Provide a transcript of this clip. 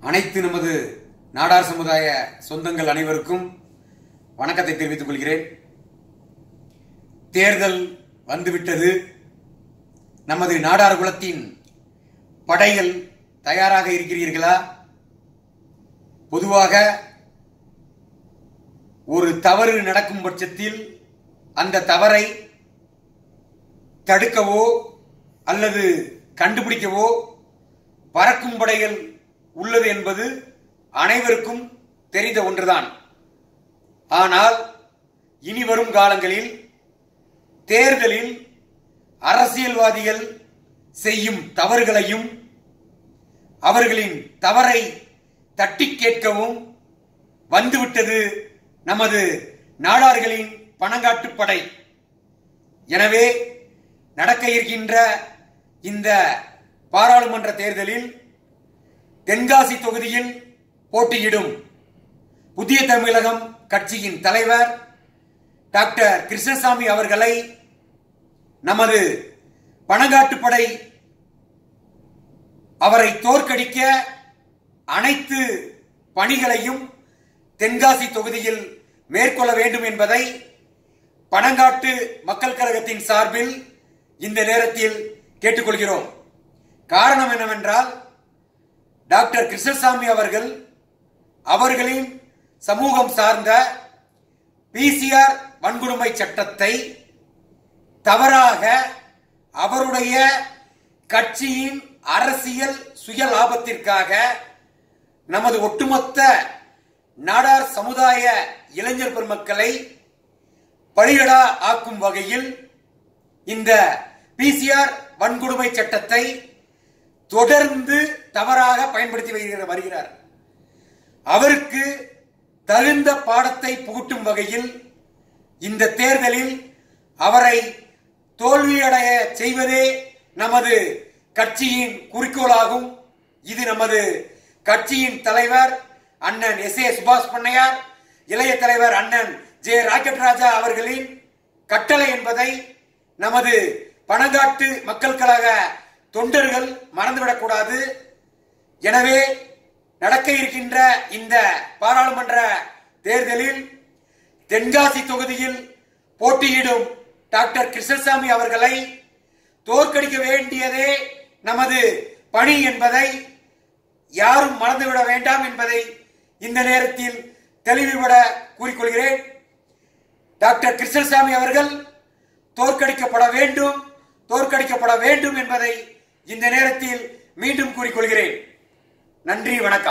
அனைத்து நமது நாடார் சமுதாய சொந்தங்கள் அனைவருக்கும் வணக்கத்தை தெரிவித்துக் கொள்கிறேன். தேர்தல் வந்துவிட்டது. நமது நாடார் குலத்தின் படைகள் தயாராக இருக்கிறீர்களா? பொதுவாக ஒரு தவறு நடக்கும் பட்சத்தில் அந்த தவறை தடுக்கவோ அல்லது கண்டுபிடிக்கவோ பறக்கும் படைகள் உள்ளது என்பது அனைவருக்கும் தெரிந்த ஒன்றுதான். ஆனால் இனி வரும் காலங்களில் தேர்தலில் அரசியல்வாதிகள் செய்யும் தவறுகளையும் அவர்களின் தவறை தட்டி கேட்கவும் வந்துவிட்டது நமது நாடார்களின் பணங்காட்டு படை. எனவே நடக்க இருக்கின்ற இந்த பாராளுமன்ற தேர்தலில் தென்காசி தொகுதியில் போட்டியிடும் புதிய தமிழகம் கட்சியின் தலைவர் டாக்டர் கிருஷ்ணசாமி அவர்களை நமது பணங்காட்டுப்படை அவரை தோற்கடிக்க அனைத்து பணிகளையும் தென்காசி தொகுதியில் மேற்கொள்ள வேண்டும் என்பதை பணங்காட்டு மக்கள் கழகத்தின் சார்பில் இந்த நேரத்தில் கேட்டுக்கொள்கிறோம். காரணம் என்னவென்றால் டாக்டர் கிருஷ்ணசாமி அவர்கள் அவர்களின் சமூகம் சார்ந்த பிசிஆர் வன்கொடுமை சட்டத்தை தவறாக அவருடைய கட்சியின் அரசியல் சுய லாபத்திற்காக நமது ஒட்டுமொத்த நாடார் சமுதாய இளைஞர் பெருமக்களை பலிகடா ஆக்கும் வகையில் இந்த பிசிஆர் வன்கொடுமை சட்டத்தை தொடர்ந்து தவறாக பயன்படுத்தி வருகிற- வருகிறார். அவருக்கு தகுந்த பாடத்தை புகட்டும் வகையில் இந்த தேர்தலில் அவரை தோல்வியடைய செய்வதே நமது கட்சியின் குறிக்கோளாகும். இது நமது கட்சியின் தலைவர் அண்ணன் எஸ் ஏ சுபாஷ் பண்ணையார் இளைய தலைவர் அண்ணன் ஜே ராக்கெட் ராஜா அவர்களின் கட்டளை என்பதை நமது பணங்காட்டு மக்கள் கழக தொண்டர்கள் மறந்துவிடக்கூடாது. எனவே நடக்க இருக்கின்ற இந்த பாராளுமன்ற தேர்தலில் தென்காசி தொகுதியில் போட்டியிடும் டாக்டர் கிருஷ்ணசாமி அவர்களை தோற்கடிக்க வேண்டியதே நமது பணி என்பதை யாரும் மறந்துவிட வேண்டாம் என்பதை இந்த நேரத்தில் தெளிவுபட கூறிக்கொள்கிறேன். டாக்டர் கிருஷ்ணசாமி அவர்கள் தோற்கடிக்கப்பட வேண்டும் தோற்கடிக்கப்பட வேண்டும் என்பதை இந்த நேரத்தில் மீண்டும் கூறிக்கொள்கிறேன். நன்றி வணக்கம்.